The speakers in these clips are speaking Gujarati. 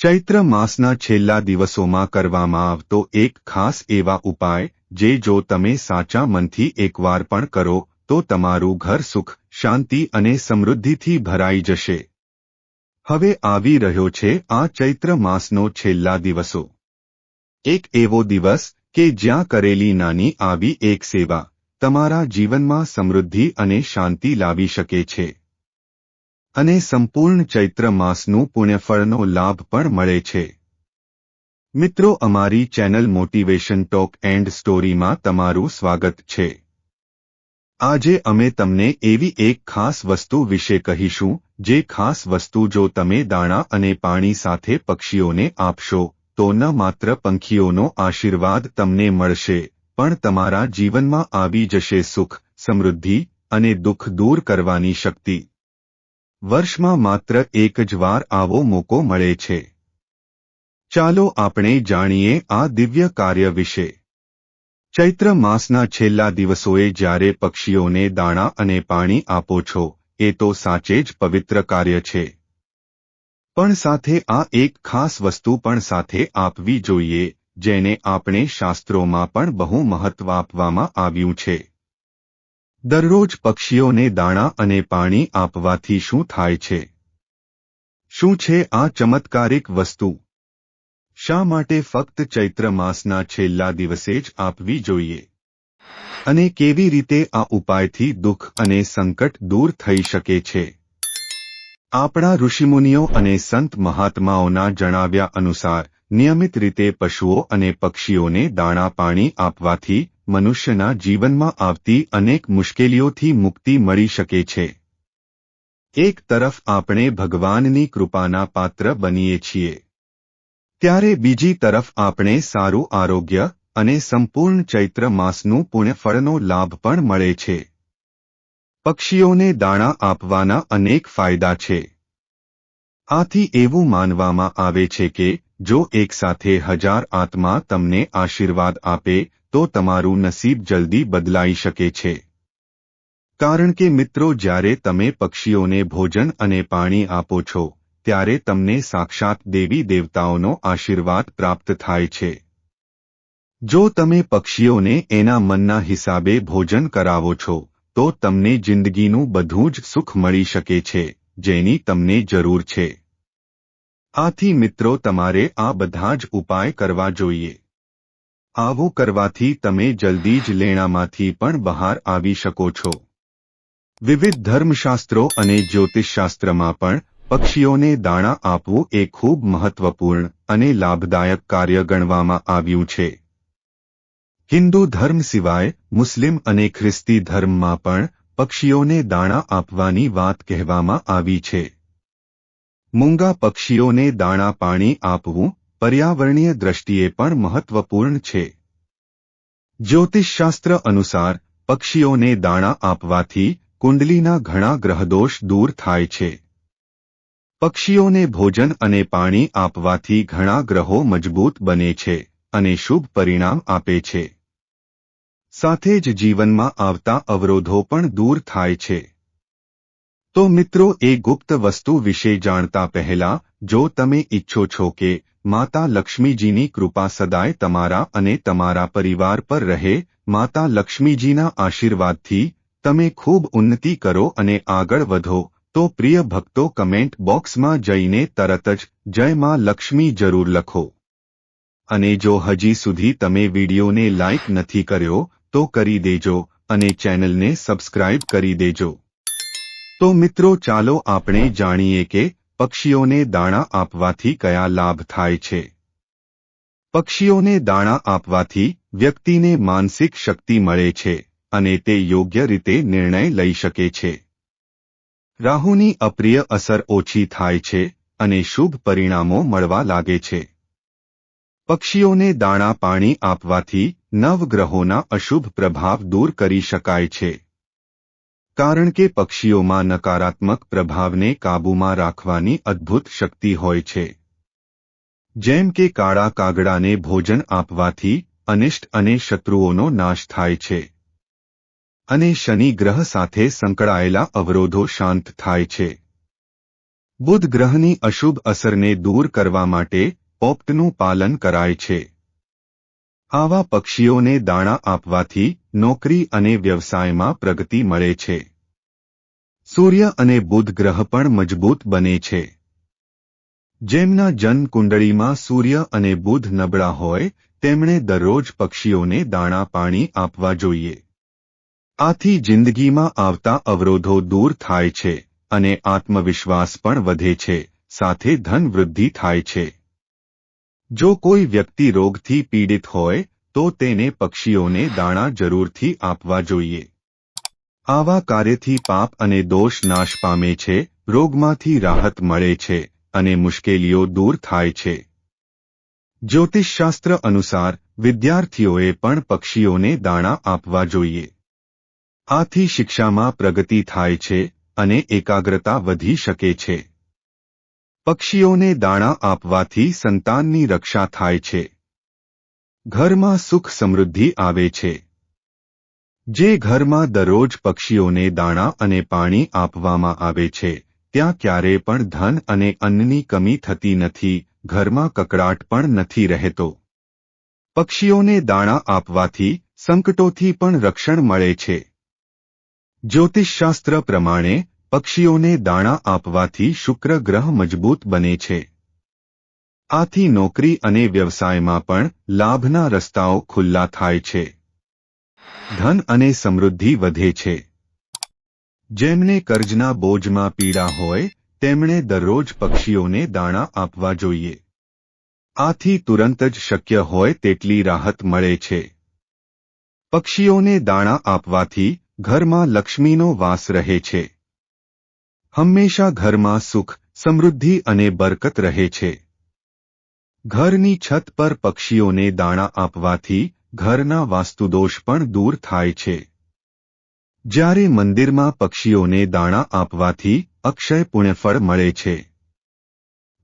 ચૈત્ર માસના છેલ્લા દિવસોમાં કરવામાં આવતો એક ખાસ એવા ઉપાય, જે જો તમે સાચા મનથી એકવાર પણ કરો, તો તમારું ઘર સુખ, શાંતિ અને સમૃદ્ધિથી ભરાઈ જશે. હવે આવી રહ્યો છે આ ચૈત્ર માસનો છેલ્લા દિવસો. એક એવો દિવસ કે જ્યાં કરેલી નાની આવી એક સેવા તમારા જીવનમાં સમૃદ્ધિ અને શાંતિ લાવી શકે છે. અને સંપૂર્ણ ચૈત્ર માસનું પુણ્યફળનો લાભ પણ મળે છે. મિત્રો, અમારી ચેનલ મોટિવેશન ટોક એન્ડ સ્ટોરીમાં તમારું સ્વાગત છે. આજે અમે તમને એવી એક ખાસ વસ્તુ વિશે કહીશું, જે ખાસ વસ્તુ જો તમે દાણા અને પાણી સાથે પક્ષીઓને આપશો, તો ન માત્ર પંખીઓનો આશીર્વાદ તમને મળશે, પણ તમારા જીવનમાં આવી જશે સુખ, સમૃદ્ધિ અને દુઃખ દૂર કરવાની શક્તિ. વર્ષમાં માત્ર એક જ વાર આવો મોકો મળે છે. ચાલો આપણે જાણીએ આ દિવ્ય કાર્ય વિશે. ચૈત્ર માસના છેલ્લા દિવસોએ જ્યારે પક્ષીઓને દાણા અને પાણી આપો છો, એ તો સાચે જ પવિત્ર કાર્ય છે. પણ સાથે આ એક ખાસ વસ્તુ પણ સાથે આપવી જોઈએ, જેને આપણે શાસ્ત્રોમાં પણ બહુ મહત્વ આપવામાં આવ્યું છે. દરરોજ પક્ષીઓને દાણા અને પાણી આપવાથી શું થાય છે? શું છે આ ચમત્કારિક વસ્તુ? શા માટે ફક્ત ચૈત્ર માસના છેલ્લા દિવસે જ આપવી જોઈએ? અને કેવી રીતે આ ઉપાયથી દુઃખ અને સંકટ દૂર થઈ શકે છે? આપણા ઋષિમુનિઓ અને સંત મહાત્માઓના જણાવ્યા અનુસાર, નિયમિત રીતે પશુઓ અને પક્ષીઓને દાણા પાણી આપવાથી મનુષ્યના જીવનમાં આવતી અનેક મુશ્કેલીઓથી મુક્તિ મળી શકે છે. એક તરફ આપણે ભગવાનની કૃપાના પાત્ર બનીએ છીએ. ત્યારે બીજી તરફ આપણે સારું આરોગ્ય અને સંપૂર્ણ ચૈત્ર માસનું પુણ્યફળનો લાભ પણ મળે છે. પક્ષીઓને દાણા આપવાના અનેક ફાયદા છે. આથી એવું માનવામાં આવે છે કે, જો એકસાથે હજાર આત્મા તમને આશીર્વાદ આપે તો તમારું નસીબ જલ્દી બદલાઈ શકે છે. કારણ કે મિત્રો, જ્યારે તમે પક્ષીઓને ભોજન અને પાણી આપો છો, ત્યારે તમને સાક્ષાત દેવી દેવતાઓનો આશીર્વાદ પ્રાપ્ત થાય છે. જો તમે પક્ષીઓને એના મનના હિસાબે ભોજન કરાવો છો, તો તમને જિંદગીનું બધું જ સુખ મળી શકે છે, જેની તમને જરૂર છે. આથી મિત્રો, તમારે આ બધા જ ઉપાય કરવા જોઈએ. આવું કરવાથી તમે જલ્દી જ લેણામાંથી પણ બહાર આવી શકો છો. વિવિધ ધર્મશાસ્ત્રો અને જ્યોતિષશાસ્ત્રમાં પણ પક્ષીઓને દાણા આપવું એ ખૂબ મહત્વપૂર્ણ અને લાભદાયક કાર્ય ગણવામાં આવ્યું છે. હિન્દુ ધર્મ સિવાય મુસ્લિમ અને ખ્રિસ્તી ધર્મમાં પણ પક્ષીઓને દાણા આપવાની વાત કહેવામાં આવી છે. મૂંગા પક્ષીઓને દાણા પાણી આપવું પર્યાવરણીય દ્રષ્ટિએ પણ મહત્વપૂર્ણ છે. જ્યોતિષશાસ્ત્ર અનુસાર, પક્ષીઓને દાણા આપવાથી કુંડલીના ઘણા ગ્રહદોષ દૂર થાય છે. પક્ષીઓને ભોજન અને પાણી આપવાથી ઘણા ગ્રહો મજબૂત બને છે અને શુભ પરિણામ આપે છે. સાથે જ જીવનમાં આવતા અવરોધો પણ દૂર થાય છે. તો મિત્રો, એ ગુપ્ત વસ્તુ વિશે જાણતા પહેલા, જો તમે ઈચ્છો છો કે માતા લક્ષ્મીજીની કૃપા સદાય તમારા અને તમારા પરિવાર પર રહે. માતા લક્ષ્મીજીના આશીર્વાદથી તમે ખૂબ ઉન્નતિ કરો અને આગળ વધો. તો પ્રિય ભક્તો કમેન્ટ બોક્સમાં જઈને તરત જ જય માં લક્ષ્મી જરૂર લખો. અને જો હજી સુધી તમે વિડીયોને લાઇક નથી કર્યો, તો કરી દેજો અને ચેનલને સબસ્ક્રાઇબ કરી દેજો. તો મિત્રો, ચાલો આપણે જાણીએ કે પક્ષીઓને દાણા આપવાથી કયા લાભ થાય છે? પક્ષીઓને દાણા આપવાથી વ્યક્તિને માનસિક શક્તિ મળે છે અને તે યોગ્ય રીતે નિર્ણય લઈ શકે છે. રાહુની અપ્રિય અસર ઓછી થાય છે અને શુભ પરિણામો મળવા લાગે છે. પક્ષીઓને દાણા પાણી આપવાથી નવગ્રહોના અશુભ પ્રભાવ દૂર કરી શકાય છે. કારણ કે પક્ષીઓમાં નકારાત્મક પ્રભાવને કાબૂમાં રાખવાની અદ્ભુત શક્તિ હોય છે. જેમ કે કાળા કાગડાને ભોજન આપવાથી અનિષ્ટ અને શત્રુઓનો નાશ થાય છે. અને શનિ ગ્રહ સાથે સંકળાયેલા અવરોધો શાંત થાય છે. બુધ ગ્રહની અશુભ અસરને દૂર કરવા માટે પોપ્ટનું પાલન કરાય છે. આવા પક્ષીઓને દાણા આપવાથી નોકરી અને વ્યવસાયમાં પ્રગતિ મળે છે. સૂર્ય અને બુધ ગ્રહ પણ મજબૂત બને છે. જેમના જન્મ સૂર્ય અને બુધ નબળા હોય, તેમણે દરરોજ પક્ષીઓને દાણા પાણી આપવા જોઈએ. આથી જિંદગીમાં આવતા અવરોધો દૂર થાય છે અને આત્મવિશ્વાસ પણ વધે છે, સાથે ધન વૃદ્ધિ થાય છે. જો કોઈ વ્યક્તિ રોગથી પીડિત હોય તો તેને પક્ષીઓને દાણા જરૂરથી આપવા જોઈએ. આવા કાર્યથી પાપ અને દોષ નાશ પામે છે, રોગમાંથી રાહત મળે છે અને મુશ્કેલીઓ દૂર થાય છે. જ્યોતિષશાસ્ત્ર અનુસાર, વિદ્યાર્થીઓએ પણ પક્ષીઓને દાણા આપવા જોઈએ. આથી શિક્ષામાં પ્રગતિ થાય છે અને એકાગ્રતા વધી શકે છે. પક્ષીઓને દાણા આપવાથી સંતાનની રક્ષા થાય છે. ઘરમાં સુખ સમૃદ્ધિ આવે છે. જે ઘરમાં દરરોજ પક્ષીઓને દાણા અને પાણી આપવામાં આવે છે, ત્યાં ક્યારે પણ ધન અને અન્નની કમી થતી નથી, ઘરમાં કકડાટ પણ નથી રહેતો. પક્ષીઓને દાણા આપવાથી સંકટોથી પણ રક્ષણ મળે છે. જ્યોતિષશાસ્ત્ર પ્રમાણે પક્ષીઓને દાણા આપવાથી શુક્ર ગ્રહ મજબૂત બને છે. આથી નોકરી અને વ્યવસાયમાં પણ લાભના રસ્તાઓ ખુલ્લા થાય છે. ધન અને સમૃદ્ધિ વધે છે. જેમને કર્જના બોજમાં પીડા હોય, તેમણે દરરોજ પક્ષીઓને દાણા આપવા જોઈએ. આથી તુરંત જ શક્ય હોય તેટલી રાહત મળે છે. પક્ષીઓને દાણા આપવાથી ઘરમાં લક્ષ્મીનો વાસ રહે છે. હંમેશા ઘરમાં સુખ, સમૃદ્ધિ અને બરકત રહે છે. ઘરની છત પર પક્ષીઓને દાણા આપવાથી ઘરના વાસ્તુદોષ પણ દૂર થાય છે. જ્યારે મંદિરમાં પક્ષીઓને દાણા આપવાથી અક્ષય પુણ્યફળ મળે છે.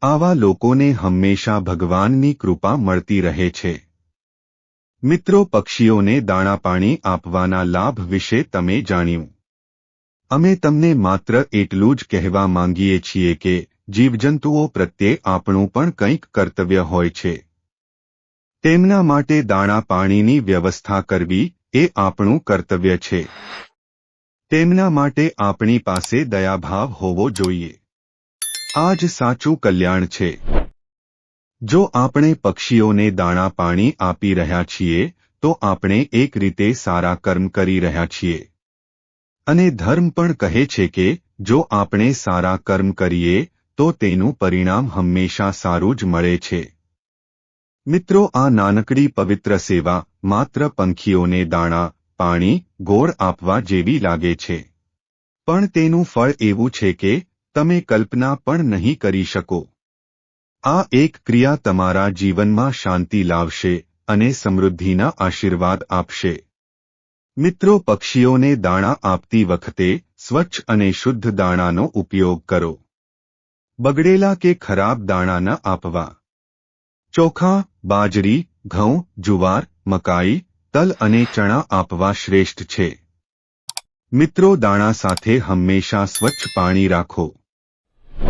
આવા લોકોને હંમેશા ભગવાનની કૃપા મળતી રહે છે. મિત્રો, પક્ષીઓને દાણા પાણી આપવાના લાભ વિશે તમે જાણ્યું. અમે તમને માત્ર એટલું જ કહેવા માંગીએ છીએ કે જીવજંતુઓ પ્રત્યે આપણું પણ કંઈક કર્તવ્ય હોય છે. તેમના માટે દાણા પાણીની વ્યવસ્થા કરવી એ આપણું કર્તવ્ય છે. તેમના માટે આપણી પાસે દયાભાવ હોવો જોઈએ. આ જ સાચું કલ્યાણ છે. જો આપણે પક્ષીઓને દાણા પાણી આપી રહ્યા છીએ, તો આપણે એક રીતે સારા કર્મ કરી રહ્યા છીએ. અને ધર્મ પણ કહે છે કે, જો આપણે સારા કર્મ કરીએ તો તેનું પરિણામ હંમેશા સારું જ મળે છે. મિત્રો, આ નાનકડી પવિત્ર સેવા માત્ર પંખીઓને દાણા, પાણી, ગોળ આપવા જેવી લાગે છે. પણ તેનું ફળ એવું છે કે તમે કલ્પના પણ નહીં કરી શકો. આ એક ક્રિયા તમારા જીવનમાં શાંતિ લાવશે અને સમૃદ્ધિના આશીર્વાદ આપશે. મિત્રો, પક્ષીઓને દાણા આપતી વખતે સ્વચ્છ અને શુદ્ધ દાણાનો ઉપયોગ કરો. બગડેલા કે ખરાબ દાણા ન આપવા. ચોખા, બાજરી, ઘઉં, જુવાર, મકાઈ, તલ અને ચણા આપવા શ્રેષ્ઠ છે. મિત્રો, દાણા સાથે હંમેશા સ્વચ્છ પાણી રાખો.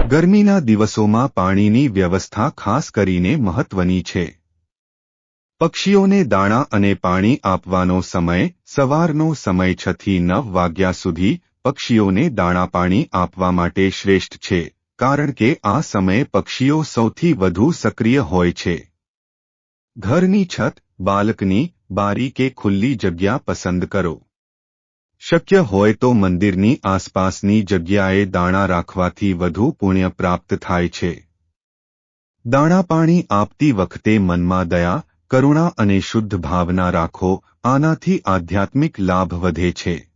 ગરમીના દિવસોમાં પાણીની વ્યવસ્થા ખાસ કરીને મહત્વની છે. પક્ષીઓને દાણા અને પાણી આપવાનો સમય સવારનો સમય છથી નવ વાગ્યા સુધી પક્ષીઓને દાણા પાણી આપવા માટે શ્રેષ્ઠ છે. કારણ કે આ સમયે પક્ષીઓ સૌથી વધુ સક્રિય હોય છે. ઘરની છત, બાલકની, બારી કે ખુલ્લી જગ્યા પસંદ કરો. શક્ય હોય તો મંદિરની આસપાસની જગ્યાએ દાણા રાખવાથી વધુ પુણ્ય પ્રાપ્ત થાય છે. દાણા પાણી આપતી વખતે મનમાં દયા, કરુણા અને શુદ્ધ ભાવના રાખો, આનાથી આધ્યાત્મિક લાભ વધે છે.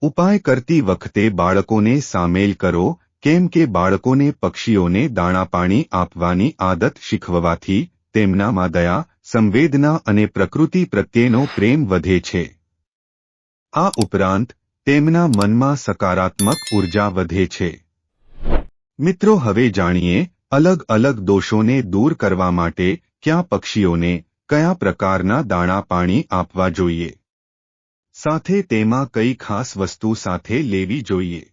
ઉપાય કરતી વખતે બાળકોને સામેલ કરો કેમ કે બાળકોને પક્ષીઓને દાણા પાણી આપવાની આદત શીખવવાથી તેમનામાં દયા, સંવેદના અને પ્રકૃતિ પ્રત્યેનો પ્રેમ વધે છે. આ ઉપરાંત, તેમના મનમાં સકારાત્મક ઊર્જા વધે છે. મિત્રો, હવે જાણીએ અલગ અલગ દોષોને દૂર કરવા માટે ક્યાં પક્ષીઓને કયા પ્રકારના દાણા પાણી આપવા જોઈએ. સાથે તેમાં કઈ ખાસ વસ્તુ સાથે લેવી જોઈએ.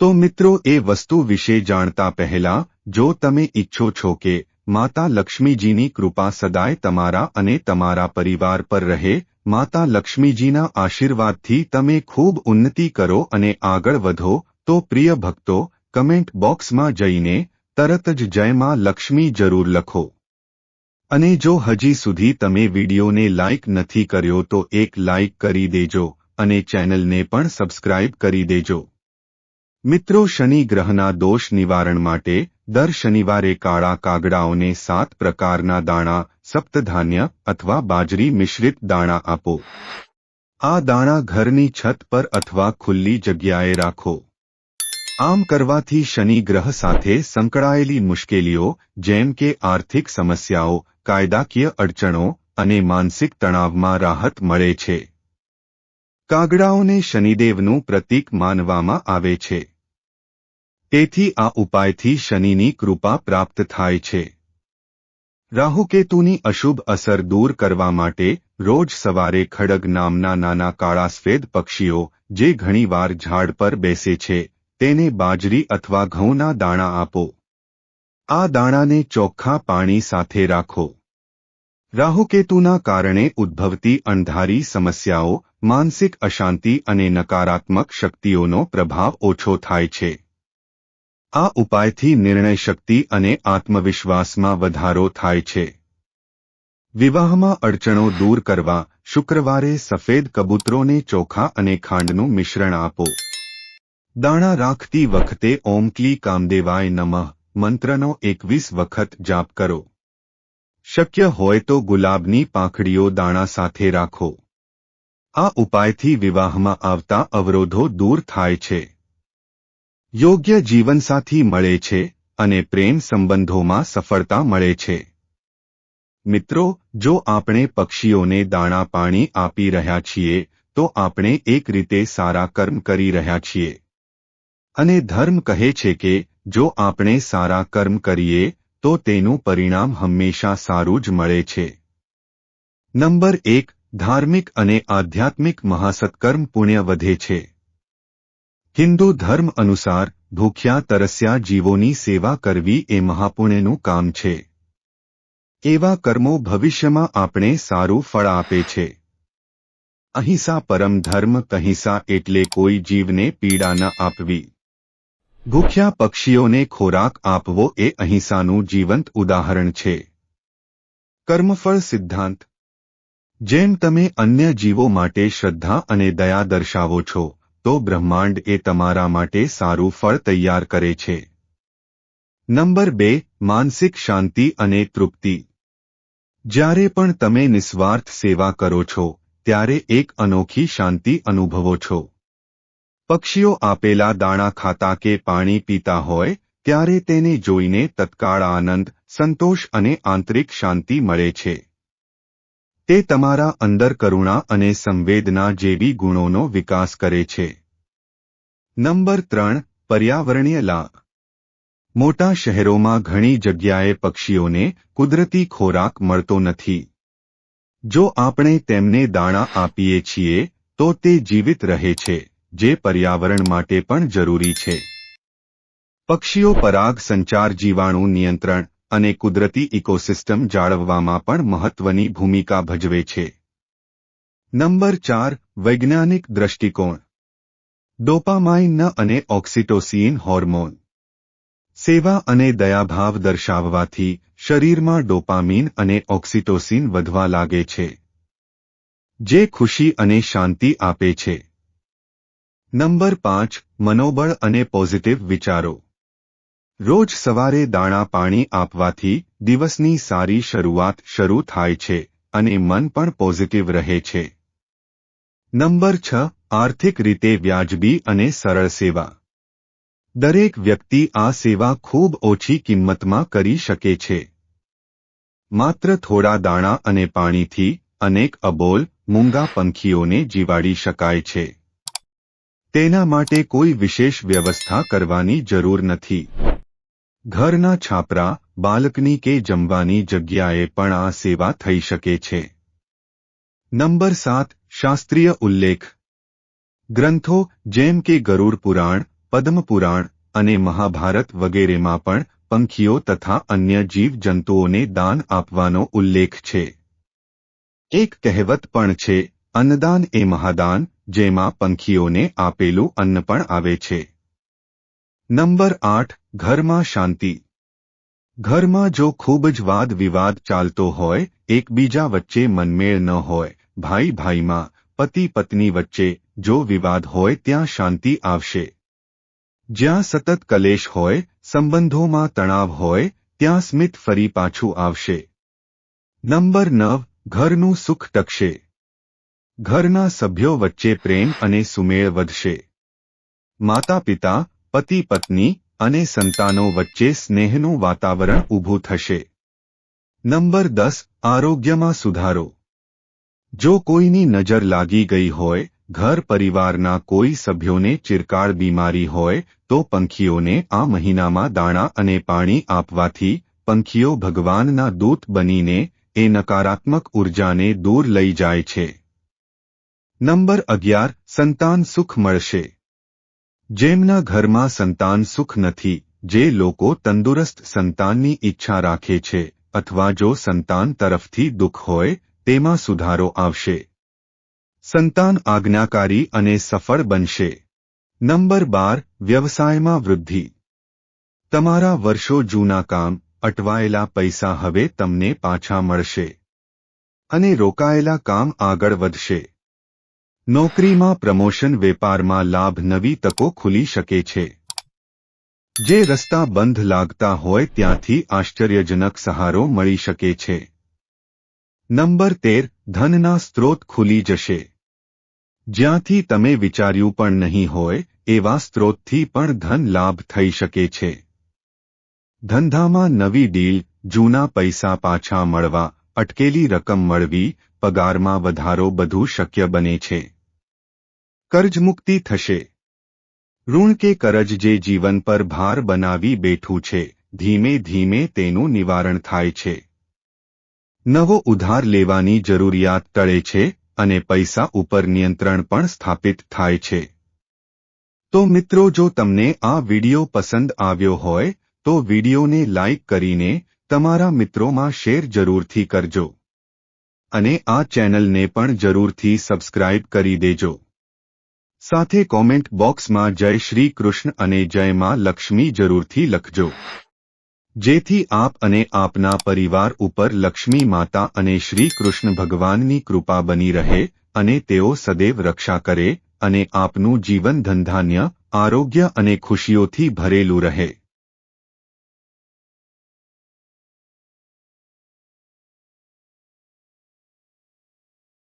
તો મિત્રો, એ વસ્તુ વિશે જાણતા પહેલા, જો તમે ઈચ્છો છો કે માતા લક્ષ્મીજીની કૃપા સદાય તમારા અને તમારા પરિવાર પર રહે, માતા લક્ષ્મીજીના આશીર્વાદથી તમે ખૂબ ઉન્નતિ કરો અને આગળ વધો, તો પ્રિય ભક્તો, કમેન્ટ બોક્સમાં જઈને તરત જ જય માં લક્ષ્મી જરૂર લખો. અને જો હજી સુધી તમે વિડીયોને લાઇક નથી કર્યો તો એક લાઇક કરી દેજો અને ચેનલને પણ સબસ્ક્રાઇબ કરી દેજો. મિત્રો શનિ ગ્રહના દોષ નિવારણ માટે દર શનિવારે કાળા કાગડાઓને સાત પ્રકારના દાણા, સપ્તધાન્ય અથવા બાજરી મિશ્રિત દાણા આપો. આ દાણા ઘરની છત પર અથવા ખુલ્લી જગ્યાએ રાખો. આમ કરવાથી શનિ ગ્રહ સાથે સંકળાયેલી મુશ્કેલીઓ, જેમ કે આર્થિક સમસ્યાઓ, કાયદાકીય અડચણો અને માનસિક તણાવમાં રાહત મળે છે. કાગડાઓને શનિદેવનું પ્રતીક માનવામાં આવે છે. તેથી આ ઉપાયથી શનિની કૃપા પ્રાપ્ત થાય છે. રાહુકેતુની અશુભ અસર દૂર કરવા માટે રોજ સવારે ખડગ નામના નાના કાળા સ્વેદ પક્ષીઓ, જે ઘણીવાર ઝાડ પર બેસે છે, તેને બાજરી અથવા ઘઉંના દાણા આપો. આ દાણાને ચોખ્ખા પાણી સાથે રાખો. રાહુકેતુના કારણે ઉદ્ભવતી અણધારી સમસ્યાઓ, માનસિક અશાંતિ અને નકારાત્મક શક્તિઓનો પ્રભાવ ઓછો થાય છે. આ ઉપાયથી નિર્ણય શક્તિ અને આત્મવિશ્વાસમાં વધારો થાય છે. વિવાહમાં અડચણો દૂર કરવા શુક્રવારે સફેદ કબૂતરોને ચોખા અને ખાંડનું મિશ્રણ આપો. દાણા રાખતી વખતે ઓમકલી કામદેવાય નમઃ, મંત્રનો એકવીસ વખત જાપ કરો. શક્ય હોય તો ગુલાબની પાંખડીઓ દાણા સાથે રાખો. આ ઉપાયથી વિવાહમાં આવતા અવરોધો દૂર થાય છે. યોગ્ય જીવનસાથી મળે છે અને પ્રેમ સંબંધોમાં સફળતા મળે છે. મિત્રો, જો આપણે પક્ષીઓને દાણા પાણી આપી રહ્યા છીએ, તો આપણે એક રીતે સારા કર્મ કરી રહ્યા છીએ. અને ધર્મ કહે છે કે, જો આપણે સારા કર્મ કરીએ, તો તેનું પરિણામ હંમેશા સારું જ મળે છે. નંબર એક, ધાર્મિક અને આધ્યાત્મિક મહાસત્કર્મ પુણ્ય વધે છે. હિન્દુ ધર્મ અનુસાર ભૂખ્યા તરસ્યા જીવોની સેવા કરવી એ મહાપુણ્યનું કામ છે. એવા કર્મો ભવિષ્યમાં આપણે સારું ફળ આપે છે. અહિંસા પરમ ધર્મ કહિંસા એટલે કોઈ જીવને પીડા ન આપવી. ભૂખ્યા પક્ષીઓને ખોરાક આપવો એ અહિંસાનું જીવંત ઉદાહરણ છે. કર્મફળ સિદ્ધાંત. જેમ તમે અન્ય જીવો માટે શ્રદ્ધા અને દયા દર્શાવો છો તો બ્રહ્માંડ એ તમારા માટે સારું ફળ તૈયાર કરે છે. નંબર બે, માનસિક શાંતિ અને તૃપ્તિ. જ્યારે પણ તમે નિસ્વાર્થ સેવા કરો છો, ત્યારે એક અનોખી શાંતિ અનુભવો છો. પક્ષીઓ આપેલા દાણા ખાતા કે પાણી પીતા હોય, ત્યારે તેને જોઈને તત્કાળ આનંદ, સંતોષ અને આંતરિક શાંતિ મળે છે. તે તમારા અંદર કરુણા અને સંવેદના જેવી ગુણોનો વિકાસ કરે છે. નંબર ત્રણ, પર્યાવરણીય લાભ મોટા શહેરોમાં ઘણી જગ્યાએ પક્ષીઓને કુદરતી ખોરાક મળતો નથી. જો આપણે તેમને દાણા આપીએ છીએ, તો તે જીવિત રહે છે, જે પર્યાવરણ માટે પણ જરૂરી છે. પક્ષીઓ પરાગ સંચાર જીવાણુ નિયંત્રણ અને કુદરતી ઇકોસિસ્ટમ જાળવવામાં પણ મહત્વની ભૂમિકા ભજવે છે. નંબર ચાર, વૈજ્ઞાનિક દ્રષ્ટિકોણ. ડોપામાઇન અને ઓક્સિટોસિન હોર્મોન. સેવા અને દયાભાવ દર્શાવવાથી શરીરમાં ડોપામીન અને ઓક્સિટોસિન વધવા લાગે છે, જે ખુશી અને શાંતિ આપે છે. નંબર પાંચ, મનોબળ અને પોઝિટિવ વિચારો. રોજ સવારે દાણા પાણી આપવાથી દિવસની સારી શરૂઆત શરૂ થાય છે અને મન પણ પોઝિટિવ રહે છે. નંબર છ, આર્થિક રીતે વ્યાજબી અને સરળ સેવા. દરેક વ્યક્તિ આ સેવા ખૂબ ઓછી કિંમતમાં કરી શકે છે. માત્ર થોડા દાણા અને પાણીથી અનેક અબોલ, મૂંગા પંખીઓને જીવાડી શકાય છે. તેના માટે કોઈ વિશેષ વ્યવસ્થા કરવાની જરૂર નથી. ઘરના છાપરા, બાલકની કે જમવાની જગ્યાએ પણ આ સેવા થઈ શકે છે. નંબર સાત, શાસ્ત્રીય ઉલ્લેખ. ગ્રંથો જેમ કે ગરુડ પુરાણ પદ્મપુરાણ અને મહાભારત વગેરેમાં પણ પંખીઓ તથા અન્ય જીવજંતુઓને દાન આપવાનો ઉલ્લેખ છે. એક કહેવત પણ છે, અન્નદાન એ મહાદાન, જેમાં પંખીઓને આપેલું અન્ન પણ આવે છે. નંબર આઠ ઘરમાં શાંતિ. ઘરમાં જો ખૂબ જ વાદ વિવાદ ચાલતો હોય, એકબીજા વચ્ચે મનમેળ ન હોય, ભાઈ ભાઈમાં, પતિ પત્ની વચ્ચે જો વિવાદ હોય ત્યાં શાંતિ આવશે. જ્યાં સતત કલેશ હોય, સંબંધોમાં તણાવ હોય, ત્યાં સ્મિત ફરી પાછું આવશે. નંબર નવ, ઘરનું સુખ ટકશે. ઘરના સભ્યો વચ્ચે પ્રેમ અને સુમેળ વધશે. માતા પિતા પતિ પત્ની અને સંતાનો વચ્ચે સ્નેહનું વાતાવરણ ઊભું થશે. નંબર દસ, આરોગ્યમાં સુધારો. જો કોઈની નજર લાગી ગઈ હોય, ઘર પરિવારના કોઈ સભ્યોને ચિરકાળ બીમારી હોય, તો પંખીઓને આ મહિનામાં દાણા અને પાણી આપવાથી પંખીઓ ભગવાનના દૂત બનીને એ નકારાત્મક ઉર્જાને દૂર લઈ જાય છે. નંબર અગિયાર, સંતાન સુખ મળશે. જેમના ઘરમાં સંતાન સુખ નથી, જે લોકો તંદુરસ્ત સંતાનની ઈચ્છા રાખે છે, અથવા જો સંતાન તરફથી દુઃખ હોય, તેમાં સુધારો આવશે. સંતાન આજ્ઞાકારી અને સફળ બનશે. નંબર બાર, વ્યવસાયમાં વૃદ્ધિ. તમારા વર્ષો જૂના કામ, અટવાયેલા પૈસા હવે તમને પાછા મળશે. અને રોકાયેલા કામ આગળ વધશે. નોકરીમાં પ્રમોશન વેપારમાં લાભ નવી તકો ખુલી શકે છે. જે રસ્તા બંધ લાગતા હોય ત્યાંથી આશ્ચર્યજનક સહારો મળી શકે છે. નંબર તેર, ધનના સ્ત્રોત ખુલી જશે. જ્યાંથી તમે વિચાર્યું પણ નહીં હોય, એવા સ્ત્રોતથી પણ ધન લાભ થઈ શકે છે. ધંધામાં નવી ડીલ, જૂના પૈસા પાછા મળવા, અટકેલી રકમ મળવી, પગારમાં વધારો બધું શક્ય બને છે. કર્જમુક્તિ થશે. ઋણ કે કરજ જે જીવન પર ભાર બનાવી બેઠું છે, ધીમે ધીમે તેનું નિવારણ થાય છે. નવો ઉધાર લેવાની જરૂરિયાત ટળે છે અને પૈસા ઉપર નિયંત્રણ પણ સ્થાપિત થાય છે. તો મિત્રો, જો તમને આ વિડિયો પસંદ આવ્યો હોય, તો વિડિયોને લાઇક કરીને તમારા મિત્રોમાં શેર જરૂરથી કરજો. અને આ ચેનલને પણ જરૂરથી સબસ્ક્રાઇબ કરી દેજો. સાથે કોમેન્ટ બોક્સમાં જય શ્રી કૃષ્ણ અને જય માં લક્ષ્મી જરૂરથી લખજો. જેથી આપ અને આપના પરિવાર ઉપર લક્ષ્મી માતા અને શ્રી કૃષ્ણ ભગવાનની કૃપા બની રહે અને તેઓ સદૈવ રક્ષા કરે અને આપનું જીવન ધંધાન્ય આરોગ્ય અને ખુશીઓથી ભરેલું રહે.